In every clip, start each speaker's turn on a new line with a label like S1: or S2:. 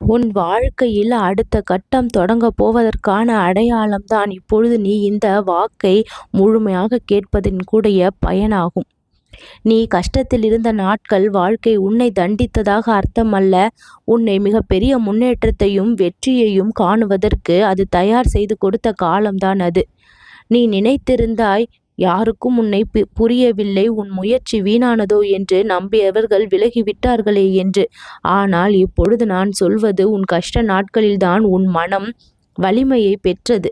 S1: உன் வாழ்க்கையில் அடுத்த கட்டம் தொடங்கப் போவதற்கான அடையாளம்தான் இப்பொழுது நீ இந்த வாக்கை முழுமையாக கேட்பதின் கூடிய பயனாகும். நீ கஷ்டத்தில் இருந்த நாட்கள் வாழ்க்கை உன்னை தண்டித்ததாக அர்த்தமல்ல. உன்னை மிகப்பெரிய முன்னேற்றத்தையும் வெற்றியையும் காணுவதற்கு அது தயார் செய்து கொடுத்த காலம்தான் அது. நீ நினைத்திருந்தாய் யாருக்கும் உன்னை புரியவில்லை. உன் முயற்சி வீணானதோ என்று நம்பியவர்கள் விலகிவிட்டார்களே என்று. ஆனால் இப்பொழுது நான் சொல்வது உன் கஷ்ட நாட்களில்தான் உன் மனம் வலிமையை பெற்றது.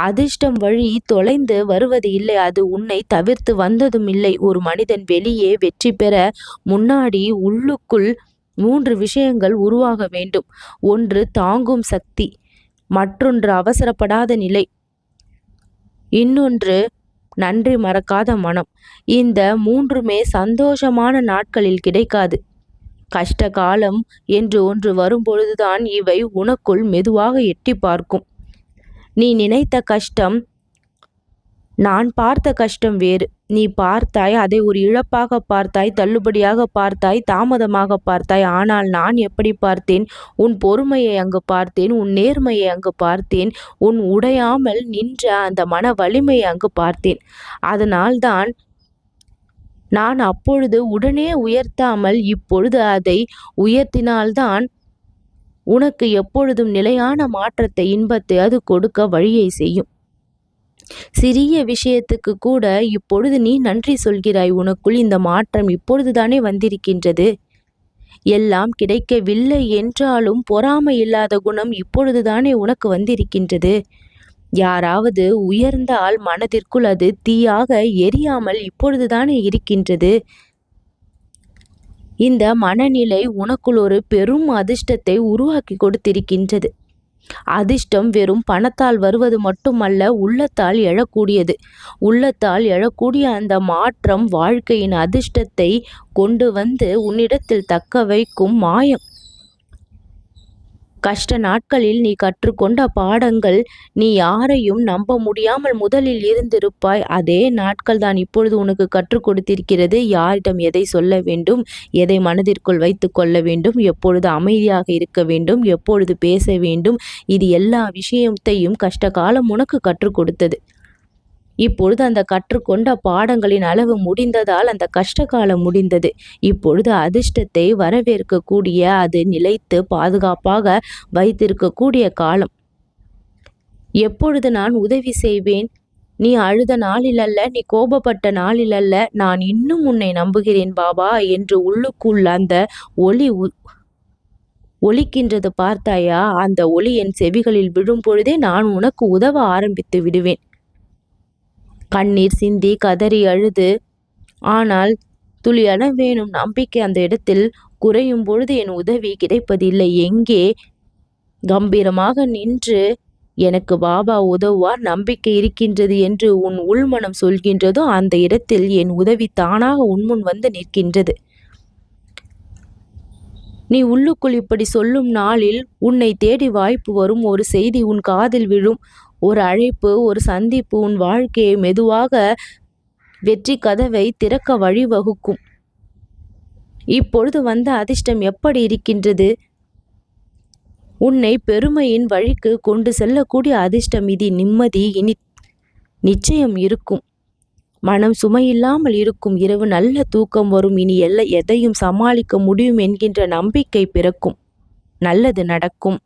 S1: அதிர்ஷ்டம் வழி தொலைந்து வருவது இல்லை. அது உன்னை தவிர்த்து வந்ததும் இல்லை. ஒரு மனிதன் வெளியே வெற்றி பெற முன்னாடி உள்ளுக்குள் மூன்று விஷயங்கள் உருவாக வேண்டும். ஒன்று தாங்கும் சக்தி. மற்றொன்று அவசரப்படாத நிலை. இன்னொன்று நன்றி மறக்காத மனம். இந்த மூன்றுமே சந்தோஷமான நாட்களில் கிடைக்காது. கஷ்ட காலம் என்று ஒன்று வரும்பொழுதுதான் இவை உனக்குள் மெதுவாக எட்டி பார்க்கும். நீ நினைத்த கஷ்டம் நான் பார்த்த கஷ்டம் வேறு. நீ பார்த்தாய் அதை ஒரு இழப்பாக பார்த்தாய் தள்ளுபடியாக பார்த்தாய் தாமதமாக பார்த்தாய். ஆனால் நான் எப்படி பார்த்தேன்? உன் பொறுமையை அங்கு பார்த்தேன் உன் நேர்மையை அங்கு பார்த்தேன் உன் உடையாமல் நின்ற அந்த மன வலிமையை அங்கு பார்த்தேன். அதனால்தான் நான் அப்பொழுது உடனே உயர்த்தாமல் இப்பொழுது அதை உயர்த்தினால்தான் உனக்கு எப்பொழுதும் நிலையான மாற்றத்தை இன்பத்தை அது கொடுக்க வழியை செய்யும். சிறிய விஷயத்துக்கு கூட இப்பொழுது நீ நன்றி சொல்கிறாய். உனக்குள் இந்த மாற்றம் இப்பொழுதுதானே வந்திருக்கின்றது. எல்லாம் கிடைக்கவில்லை என்றாலும் பொறாமை இல்லாத குணம் இப்பொழுதுதானே உனக்கு வந்திருக்கின்றது. யாராவது உயர்ந்தால் மனதிற்குள் அது தீயாக எரியாமல் இப்பொழுதுதானே இருக்கின்றது. இந்த மனநிலை உனக்குள் ஒரு பெரும் அதிர்ஷ்டத்தை உருவாக்கி கொடுத்திருக்கின்றது. அதிர்ஷ்டம் வெறும் பணத்தால் வருவது மட்டுமல்ல உள்ளத்தால் எழக்கூடியது. உள்ளத்தால் எழக்கூடிய அந்த மாற்றம் வாழ்க்கையின் அதிர்ஷ்டத்தை கொண்டு வந்து உன்னிடத்தில் தக்க வைக்கும் மாயம். கஷ்ட நாட்களில் நீ கற்றுக்கொண்ட பாடங்கள் நீ யாரையும் நம்ப முடியாமல் முதலில் இருந்திருப்பாய். அதே நாட்கள் தான் இப்பொழுது உனக்கு கற்றுக் கொடுத்திருக்கிறது. யாரிடம் எதை சொல்ல வேண்டும் எதை மனதிற்குள் வைத்து கொள்ள வேண்டும் எப்பொழுது அமைதியாக இருக்க வேண்டும் எப்பொழுது பேச வேண்டும் இது எல்லா விஷயத்தையும் கஷ்ட காலம் உனக்கு கற்றுக் கொடுத்தது. இப்பொழுது அந்த கற்றுக்கொண்ட பாடங்களின் அளவு முடிந்ததால் அந்த கஷ்டகாலம் முடிந்தது. இப்பொழுது அதிர்ஷ்டத்தை வரவேற்கக்கூடிய அது நிலைத்து பாதுகாப்பாக வைத்திருக்கக்கூடிய காலம். எப்பொழுது நான் உதவி செய்வேன்? நீ அழுத நாளில் அல்ல நீ கோபப்பட்ட நாளில் அல்ல நான் இன்னும் உன்னை நம்புகிறேன் பாபா என்று உள்ளுக்குள் அந்த ஒளி ஒலிக்கின்றது பார்த்தாயா? அந்த ஒளி என் செவிகளில் விழும் பொழுதே நான் உனக்கு உதவ ஆரம்பித்து விடுவேன். கண்ணீர் சிந்தி கதறி அழுது ஆனால் துளியள வேணும். நம்பிக்கை அந்த இடத்தில் குறையும் பொழுது என் உதவி கிடைப்பதில்லை. எங்கே? கம்பீரமாக நின்று எனக்கு பாபா உதவுவார். நம்பிக்கை இருக்கின்றது என்று உன் உள்மனம் சொல்கின்றதோ அந்த இடத்தில் என் உதவி தானாக உன்முன் வந்து நிற்கின்றது. நீ உள்ளுக்குள் இப்படி சொல்லும் நாளில் உன்னை தேடி வாய்ப்பு வரும். ஒரு செய்தி உன் காதில் விழும். ஒரு அழைப்பு ஒரு சந்திப்பு உன் வாழ்க்கையை மெதுவாக வெற்றி கதவை திறக்க வழிவகுக்கும். இப்பொழுது வந்த அதிர்ஷ்டம் எப்படி இருக்கின்றது? உன்னை பெருமையின் வழிக்கு கொண்டு செல்லக்கூடிய அதிர்ஷ்டம் இது நிம்மதி இனி நிச்சயம் இருக்கும். மனம் சுமையில்லாமல் இருக்கும். இரவு நல்ல தூக்கம் வரும். இனி எல்ல எதையும் சமாளிக்க முடியும் என்கின்ற நம்பிக்கை பிறக்கும். நல்லது நடக்கும்.